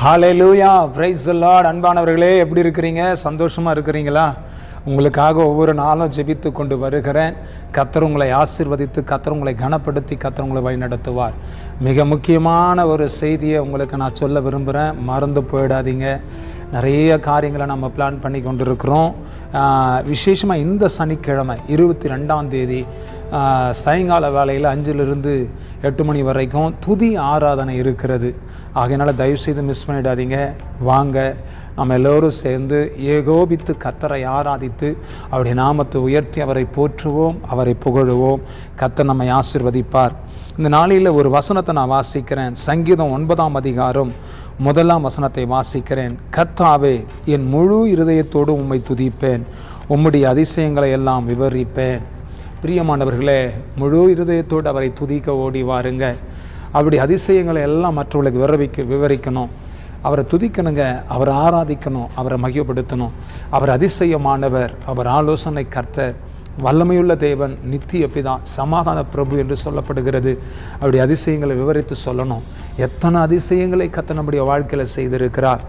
ஹாலே லூயா price Lord அன்பானவர்களே எப்படி இருக்கிறீங்க? சந்தோஷமாக இருக்கிறீங்களா? உங்களுக்காக ஒவ்வொரு நாளும் ஜெபித்து கொண்டு வருகிறேன். கத்தர் உங்களை ஆசீர்வதித்து கத்தர் உங்களை கனப்படுத்தி கத்தர் உங்களை வழிநடத்துவார். மிக முக்கியமான ஒரு செய்தியை உங்களுக்கு நான் சொல்ல விரும்புகிறேன் மறந்து போயிடாதீங்க. நிறைய காரியங்களை நம்ம பிளான் பண்ணி கொண்டிருக்கிறோம். விசேஷமாக இந்த சனிக்கிழமை இருபத்தி ரெண்டாம் தேதி சாயங்கால வேலையில் அஞ்சிலிருந்து எட்டு மணி வரைக்கும் துதி ஆராதனை இருக்கிறது. ஆகையினால தயவுசெய்து மிஸ் பண்ணிடாதீங்க. வாங்க. நம்ம எல்லோரும் சேர்ந்து ஏகோபித்து கத்தரை ஆராதித்து அவருடைய நாமத்தை உயர்த்தி அவரை போற்றுவோம் அவரை புகழுவோம். கத்தர் நம்மை ஆசிர்வதிப்பார். இந்த நாளில் ஒரு வசனத்தை நான் வாசிக்கிறேன். சங்கீதம் ஒன்பதாம் அதிகாரம் முதலாம் வசனத்தை வாசிக்கிறேன். கத்தாவே என் முழு இருதயத்தோடு உம்மை துதிப்பேன். உம்முடைய அதிசயங்களை எல்லாம் விவரிப்பேன். பிரியமானவர்களே முழு இருதயத்தோடு அவரை துதிக்க ஓடி வாருங்கள் அப்படி அதிசயங்களை எல்லாம் மற்றவர்களுக்கு விவரிக்க விவரிக்கணும். அவரை துதிக்கணுங்க அவரை ஆராதிக்கணும் அவரை மகிழ்ப்படுத்தணும் அவர் அதிசயமானவர் அவர் ஆலோசனை கர்த்தர் வல்லமையுள்ள தேவன் நித்திய பிதா சமாதான பிரபு என்று சொல்லப்படுகிறது. அப்படி அதிசயங்களை விவரித்து சொல்லணும். எத்தனை அதிசயங்களை கத்த நம்முடைய வாழ்க்கையில் செய்திருக்கிறார்.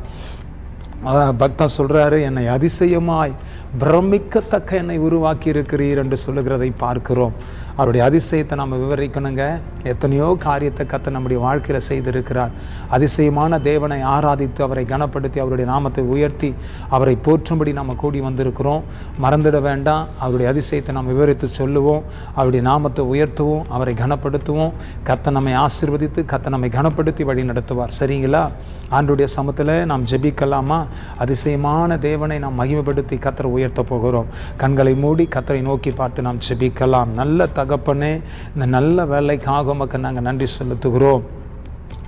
பக்தா சொல்கிறாரு என்னை அதிசயமாய் பிரமிக்கத்தக்க என்னை உருவாக்கி இருக்கிறீர் என்று சொல்லுகிறதை பார்க்கிறோம். அவருடைய அதிசயத்தை நாம் விவரிக்கணுங்க. எத்தனையோ காரியத்தை கத்த நம்முடைய வாழ்க்கையில் செய்திருக்கிறார். அதிசயமான தேவனை ஆராதித்து அவரை கனப்படுத்தி அவருடைய நாமத்தை உயர்த்தி அவரை போற்றும்படி நம்ம கூடி வந்திருக்கிறோம். மறந்துட வேண்டாம். அவருடைய அதிசயத்தை நாம் விவரித்து சொல்லுவோம். அவருடைய நாமத்தை உயர்த்துவோம். அவரை கனப்படுத்துவோம். கத்த நம்மை ஆசிர்வதித்து கத்த நம்மை கனப்படுத்தி வழி நடத்துவார். சரிங்களா? ஆண்டுடைய சமத்தில் நாம் ஜெபிக்கலாமா? அதிசயமான தேவனை நாம் மகிமைப்படுத்தி கத்தரை உயர்த்த போகிறோம். கண்களை மூடி கத்தரை நோக்கி பார்த்து நாம் ஜெபிக்கலாம். நல்ல தகப்பனே இந்த நல்ல வேலைக்காக உமக்கு நாங்கள் நன்றி செலுத்துகிறோம்.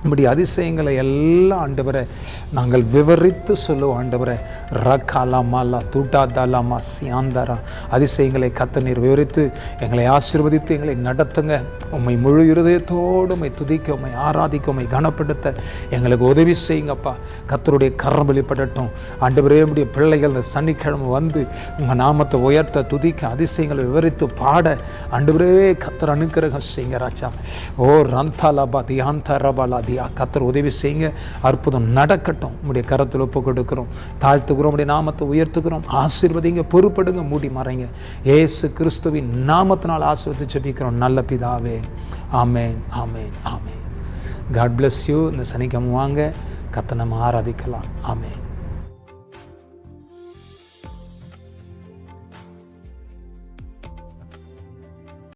இப்படி அதிசயங்களை எல்லாம் ஆண்டவரை நாங்கள் விவரித்து சொல்லுவோம் ஆண்டவரை. ரக்காலாமாலா தூட்டாதாலாமா சியாந்தாரா. அதிசயங்களை கத்த நீர் விவரித்து எங்களை ஆசீர்வதித்து எங்களை நடத்துங்க. உம்மை முழு இருதயத்தோடு உம்மை துதிக்க உண்மை ஆராதிக்க உண்மை கனப்படுத்த. எங்களுக்கு உதவி செய்யுங்கப்பா. கத்தருடைய கரம் வெளிப்படட்டும். ஆண்டவரே உடைய பிள்ளைகள் இந்த சனிக்கிழமை வந்து உங்கள் நாமத்தை உயர்த்த துதிக்க அதிசயங்களை விவரித்து பாட. ஆண்டவரே கத்தர் அனுக்கிரகம் செய்யுங்க ராஜா. ஓ ரந்தாலாபா தியாந்தாரபாலா தியா கத்தர் உதவி செய்யுங்க. அற்புதம் நடக்கட்டும். உடைய கரத்தில் ஒப்பு கொடுக்கிறோம். தாழ்த்துக்கிறோம் உடைய நாமத்தை உயர்த்துக்கிறோம் ஆசீர்வதிங்க பொறுப்படுங்க மூடி மறைங்க. ஏசு கிறிஸ்துவின் நாமத்தினால் ஆசீர்வதி ஜெபிக்கிறோம். நல்ல பிதாவே. ஆமேன் ஆமேன் ஆமேன். காட் பிளஸ் யூ இந்த சனிக்கிழமை வாங்க. கத்தனம் ஆராதிக்கலாம். ஆமேன்.